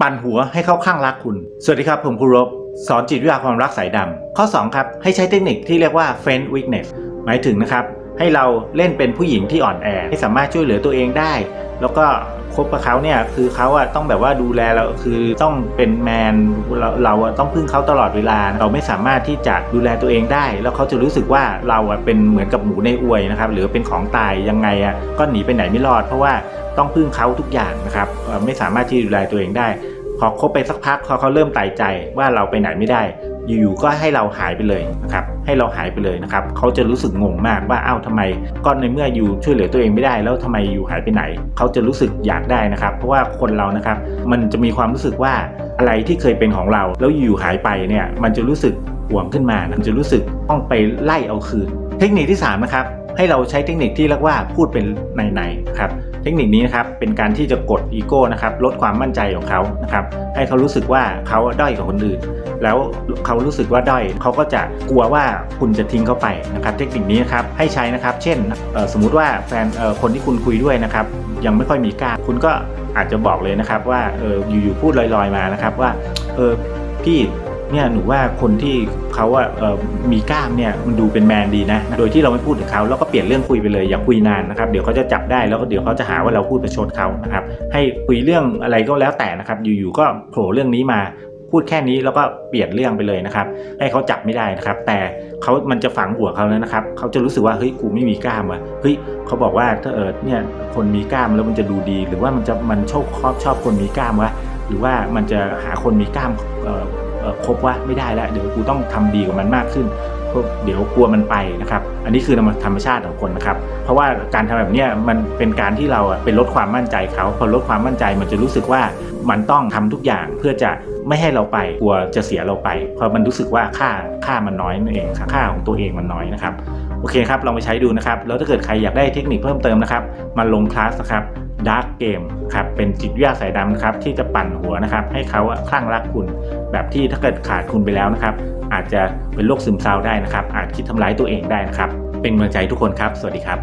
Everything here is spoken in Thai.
ปั่นหัวให้เข้าข้างรักคุณ สวัสดีครับ ผมครูรบ สอนจิตวิทยาความรักสายดำ ข้อ 2 ครับ ให้ใช้เทคนิคที่เรียกว่า friend weakness หมายถึงนะครับ ให้เราเล่นเป็นผู้หญิงที่อ่อนแอ ให้สามารถช่วยเหลือตัวเองได้ แล้วก็ คบกับเขาเนี่ยคือเขาอะต้องแบบว่าดูแลเราคือต้องเป็นแมนเราเราอะต้องพึ่งเขาตลอดเวลา เราไม่สามารถที่จะดูแลตัวเองได้ แล้วเขาจะรู้สึกว่าเราอะเป็นเหมือนกับหมูในอวยนะครับหรือเป็นของตายยังไงอะก็หนีไปไหนไม่รอด เพราะว่าต้องพึ่งเขาทุกอย่างนะครับไม่สามารถที่ดูแลตัวเองได้ พอคบไปสักพักพอเขาเริ่มตายใจว่าเราไปไหนไม่ได้ อยู่ๆก็ให้เราหายไปเลยนะครับ ให้เราหายไปเลยนะครับเขาจะรู้สึกงงมากว่าอ้าวทำไมก็ในเมื่ออยู่ช่วยเหลือตัวเองไม่ได้ แล้วทำไมอยู่หายไปไหน เขาจะรู้สึกอยากได้นะครับ เพราะว่าคนเรานะครับมันจะมีความรู้สึกว่าอะไรที่เคยเป็นของเรา แล้วอยู่หายไปเนี่ยมันจะรู้สึกหวงขึ้นมามันจะรู้สึกต้องไปไล่เอาคืน เทคนิคที่สามนะครับให้เราใช้เทคนิคที่เรียกว่าพูดเป็นในๆครับ ทคนิคนี้นะครับเป็นการที่จะกดอีโก้นะครับลดความมั่นใจของเขานะครับให้เขารู้สึกว่าเขาด้อยกว่าคนอื่น แล้วเขารู้สึกว่าด้อยเขาก็จะกลัวว่าคุณจะทิ้งเขาไปนะครับ เทคนิคนี้นะครับให้ใช้นะครับ เช่นสมมุติว่าแฟนคนที่คุณคุยด้วยนะครับ ยังไม่ค่อยมีกล้า คุณก็อาจจะบอกเลยนะครับว่าอออยู่ๆพูดลอยๆมานะครับว่าเออพี่ เนี่ยหนูว่าคนที่เขาอะเออมีกล้ามเนี่ยมันดูเป็นแมนดีนะ โดยที่เราไม่พูดถึงเขาแล้วก็เปลี่ยนเรื่องคุยไปเลยอย่าคุยนานนะครับเดี๋ยวเขาจะจับได้แล้วก็เดี๋ยวเขาจะหาว่าเราพูดประชดเขานะครับให้คุยเรื่องอะไรก็แล้วแต่นะครับอยู่ๆก็โผล่เรื่องนี้มาพูดแค่นี้แล้วก็เปลี่ยนเรื่องไปเลยนะครับ ให้เขาจับไม่ได้นะครับ แต่เขามันจะฝังหัวเขาแล้วนะครับ เขาจะรู้สึกว่าเฮ้ยกูไม่มีกล้ามว่ะเฮ้ยเขาบอกว่าถ้าเออเนี่ยคนมีกล้ามแล้วมันจะดูดี หรือว่ามันจะมันชอบชอบชอบคนมีกล้ามวะหรือว่ามันจะหาคนมีกล้ามเออ ครบวะไม่ได้แล้ว เดี๋ยวกูต้องทำดีกว่ามันมากขึ้นเพราะเดี๋ยวกลัวมันไปนะครับ อันนี้คือธรรมชาติของคนนะครับ เพราะว่าการทำแบบนี้มันเป็นการที่เราเป็นลดความมั่นใจเขาพอลดความมั่นใจมันจะรู้สึกว่ามันต้องทำทุกอย่างเพื่อจะไม่ให้เราไปกลัวจะเสียเราไปเพราะมันรู้สึกว่าค่าค่ามันน้อยนั่นเองค่าของตัวเองมันน้อยนะครับโอเคครับลองไปใช้ดูนะครับแล้วถ้าเกิดใครอยากได้เทคนิคเพิ่มเติมนะครับมาลงคลาสนะครับ ดาร์กเกมครับเป็นจิตวิทยาสายดำนะครับที่จะปั่นหัวนะครับให้เขาคลั่งรักคุณ แบบที่ถ้าเกิดขาดคุณไปแล้วนะครับ อาจจะเป็นโรคซึมเศร้าได้นะครับ อาจคิดทำร้ายตัวเองได้นะครับ เป็นกำลังใจทุกคนครับ สวัสดีครับ